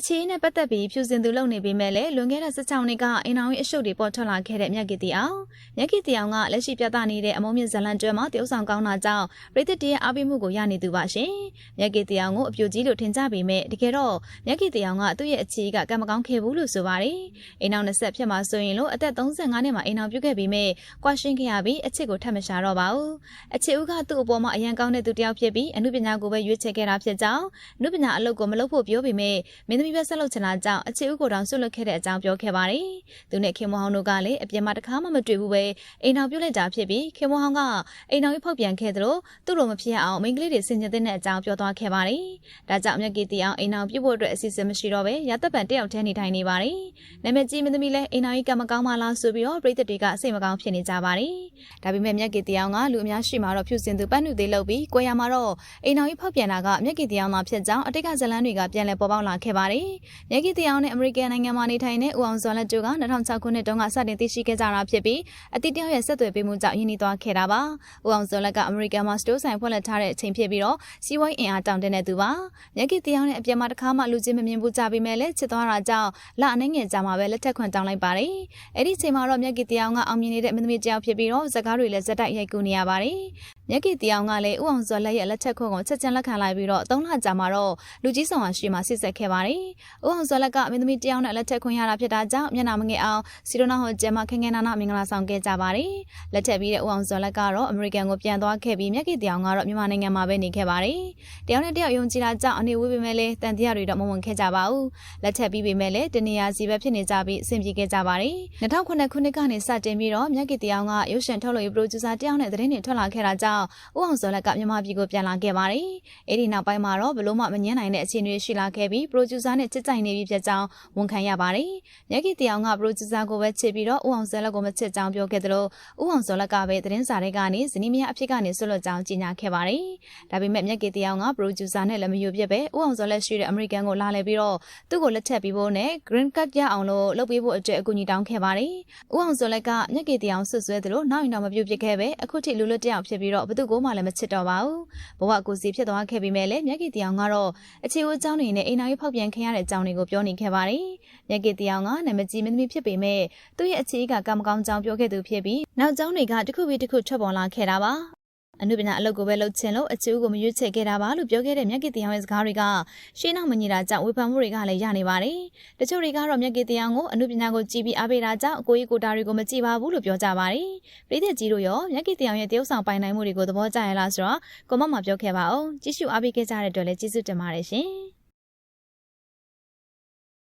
အခြေအနေနဲ့ပတ်သက်ပြီးဖြူစင်သူလုပ်နေပေမဲ့လည်းလွန်ခဲ့တဲ့16နှစ်ကအိမ်တော်ရေးအရှုပ်တွေပေါ်ထွက်လာခဲ့တဲ့မြက်ကီတီအောင်မြက်ကီတီအောင်ကလက်ရှိပြသနေတဲ့အမုံမြင့်ဇလန်ကျွဲမှာတရုတ်ဆောင်ကောင်းတာကြောင့်ပြည်သက်တရဲ့အားပေးမှုကိုရနေသူပါရှင်မြက်ကီတီအောင်ကိုအပြိုကြီးလို့ထင်ကြပေမဲ့တကယ်တော့မြက်ကီတီအောင်ကသူ့ရဲ့အခြေကကံမကောင်းခဲ့ဘူးလို့ဆိုပါတယ်အိမ်တော်20ဖြစ်မှာဆိုရင်လို့အသက်35နှစ်မှာအိမ်တော်ပြုတ်ခဲ့ပြီးမဲ့ကွာရှင်းခဲ့ရပြီးအချစ်ကိုထပ်မရှာတော့ပါဘူးအချစ်ဦးကသူ့အပေါ်မှာအရန်ကောင်းတဲ့သူတစ်ယောက်ဖြစ်ပြီးအမှုပညာကိုပဲရွေးချယ်ခဲ့တာဖြစ်ကြောင်းအမှုပညာအလုပ်ကိုမလုပ်ဖို့ပြောပေမဲ့မင်းသမီးပဲဆက်လုပ်ချင်တာကြောင့်အခြေဦးကိုတောင်ဆွတ်လွတ်ခဲ့တဲ့အကြောင်းပြောခဲ့ပါတယ်။သူနဲ့ခင်မဟောင်းတို့ကလည်းအပြင်မှာတစ်ခါမှမတွေ့ဘူးပဲအိမ်တော်ပြုတ်လိုက်တာဖြစ်ပြီးခင်မဟောင်းကအိမ်တော်ကြီးဖောက်ပြန်ခဲ့သလိုသူ့လိုမဖြစ်အောင်မိန်းကလေးတွေဆင်ခြင်တဲ့အကြောင်းပြောသွားခဲ့ပါတယ်။ဒါကြောင့်မြက်ကီတီအောင်အိမ်တော်ပြုတ်ဖို့အတွက်အစီအစဉ်မရှိတော့ပဲရသက်ပံတယောက်တည်းနေထိုင်နေပါတယ်။နာမည်ကြီးမင်းသမီးလည်းအိမ်တော်ကြီးကမကောင်းမလားဆိုပြီးတော့ပြည်သက်တွေကစိတ်မကောင်းဖြစ်နေကြပါတယ်။ဒါပေမဲ့မြက်ကီတီအောင်ကလူအများရှိမှတော့ဖြူစင်သူပတ်နုသေးလုပ်ပြီးကိုရမှာတော့အိမ်တော်ကြီးဖောက်ပြန်တာကမြက်ကီတီအောင်သာဖြစ်ကြောင်းအတိတ်ကဇလန်းတွေကပြန်လည်ပေါ်ပေါက်လာခဲ့ပါတယ်။မြက်ကီတီအောင်နဲ့အမေရိကန်နိုင်ငံမှာနေထိုင်တဲ့ဦးအောင်စောလက်တို့က2006ခုနှစ်တုန်းကစတင်သိရှိခဲ့ကြတာဖြစ်ပြီးအတိတ်တယောက်ရဲ့ဆက်သွယ်ပေးမှုကြောင့်ယဉ်နေသွားခဲ့တာပါ။ဦးအောင်စောလက်ကအမေရိကန်မှာစတိုးဆိုင်ဖွင့်လှစ်ထားတဲ့အချိန်ဖြစ်ပြီးတော့စီးပွားရေးအင်အားတောင်းတင်းတဲ့သူပါ။မြက်ကီတီအောင်နဲ့အပြန်မှာတစ်ခါမှလူချင်းမမြင်ဘူးကြပြီးမဲ့လည်းချစ်သွားတာကြောင့်လအနေငယ်ကြာမှာပဲလက်ထက်ခွန်တောင်းလိုက်ပါတယ်။အဲ့ဒီအချိန်မှာတော့မြက်ကီတီအောင်ကအောင်မြင်နေတဲ့မင်းသမီးတယောက်ဖြစ်ပြီးတော့ဇကားတွေလည်းဇက်တိုက်ရိုက်ကူနေရပါတယ်။မြက်ကီတီအောင်ကလည်းဦးအောင်စောလက်ရဲ့လက်ထက်ခွန်ကိုချက်ချင်းလက်ခံလိုက်ပြီးတော့၃လကြာမှာတော့လူကြီးဆောင်ဟာရှိမှစစ်ဆက်ခဲ့ပါတယ်။ဦးအောင်စောလက်ကမင်းသမီးတယောက်နဲ့လက်ထက်ခွင့်ရတာဖြစ်တာကြောင့်မျက်နှာမငယ်အောင်စီရိုနာဟောကျဲမှာခင်ခင်နာနာမင်္ဂလာဆောင်ခဲ့ကြပါတယ်။လက်ထက်ပြီးတဲ့ဦးအောင်စောလက်ကတော့အမေရိကန်ကိုပြန်သွားခဲ့ပြီးမြက်ကီတီအောင်ကတော့မြန်မာနိုင်ငံမှာပဲနေခဲ့ပါတယ်။တယောက်နဲ့တယောက်ယုံကြည်တာကြောင့်အနေဝေးပေမဲ့လည်းတန်တရားတွေတော့မဝင်ခဲ့ကြပါဘူး။လက်ထက်ပြီးပေမဲ့လည်းတနေရာစီပဲဖြစ်နေကြပြီးအဆင်ပြေခဲ့ကြပါတယ်။2009ခုနှစ်ကနေစတင်ပြီးတော့မြက်ကီတီအောင်ကရုပ်ရှင်ထုတ်လုပ်ရေးပရိုဂျူဆာတယောက်နဲ့သတင်းတွေထွက်လာခဲ့တာကြောင့်ဦးအောင်စောလက်ကမြန်မာပြည်ကိုပြန်လာခဲ့ပါတယ်။အဲဒီနောက်ပိုင်းမှာတော့ဘလို့မှမငြင်းနိုင်တဲ့အခြေအနေရှိလာခဲ့ပြီးပရိုဂျူဆာနဲ့ချစ်ကြိုက်နေပြီဖြစ်ကြောင်းဝန်ခံရပါတယ်။မြက်ကီတီအောင်ကပရိုဂျူဆာကိုပဲချစ်ပြီးတော့ဦးအောင်စောလက်ကိုမချစ်ကြောင်းပြောခဲ့သလိုဦးအောင်စောလက်ကပဲသတင်းစာတွေကနေဇနီးမယားအဖြစ်ကနေဆွလွတ်ကြောင်းကြေညာခဲ့ပါတယ်။ဒါပေမဲ့မြက်ကီတီအောင်ကပရိုဂျူဆာနဲ့လည်းမယူပြစ်ပဲဦးအောင်စောလက်ရှိတဲ့အမေရိကန်ကိုလာလည်ပြီးတော့သူ့ကိုလက်ထပ်ပြီးဖို့နဲ့ green card ရအောင်လို့လုပ်ပေးဖို့အတွက်အကူအညီတောင်းခဲ့ပါတယ်။ဦးအောင်စောလက်ကမြက်ကီတီအောင်ဆွဆွဲသလိုနောက်ရင်တော့မပြုတ်ပြစ်ခဲ့ပဲအခုထိလူလွတ်တယောက်ဖြစ်ပြီးတော့ဘသူကိုမှလည်းမချစ်တော့ပါဘူး။ဘဝကိုစီဖြစ်သွားခဲ့ပြီးမဲ့လည်းမြက်ကီတီအောင်ကတော့အခြေအကြောင်းတွေနဲ့အိမ်နာရေးဖောက်ပြန်ခင်ရတဲ့အကြောင်းတွေကိုပြောနေခဲ့ပါတယ်။မြက်ကီတီအောင်ကနာမည်မင်းသမီးဖြစ်ပေမဲ့သူ့ရဲ့အခြေကကံမကောင်းကြောင်းပြောခဲ့သူဖြစ်ပြီးနောက်ကျောင်းတွေကတစ်ခုပြီးတစ်ခုထွက်ပေါ်လာခဲ့တာပါအနုပညာအလုပ်ကိုပဲလုပ်ချင်လို့အကျိုးကိုမရွေးချယ်ခဲ့တာပါလို့ပြောခဲ့တဲ့မြက်ကီတီအောင်ရဲ့စကားတွေကရှင်းနောက်မညီတာကြောင့်ဝေဖန်မှုတွေကလည်းရနေပါတယ်။တချို့တွေကတော့မြက်ကီတီအောင်ကိုအနုပညာကိုကြည်ပြီးအားပေးတာကြောင့်အကိုကြီးကိုတာတွေကိုမကြည်ပါဘူးလို့ပြောကြပါတယ်။ပြည်သက်ကြီးတို့ရောမြက်ကီတီအောင်ရဲ့တရုပ်ဆောင်ပိုင်နိုင်မှုတွေကိုသဘောကျရလားဆိုတော့ကွန်မန့်မှာပြောခဲ့ပါအောင်။ကြည့်ရှုအားပေးခဲ့ကြတဲ့အတွက်လည်းကျေးဇူးတင်ပါတယ်ရှင်။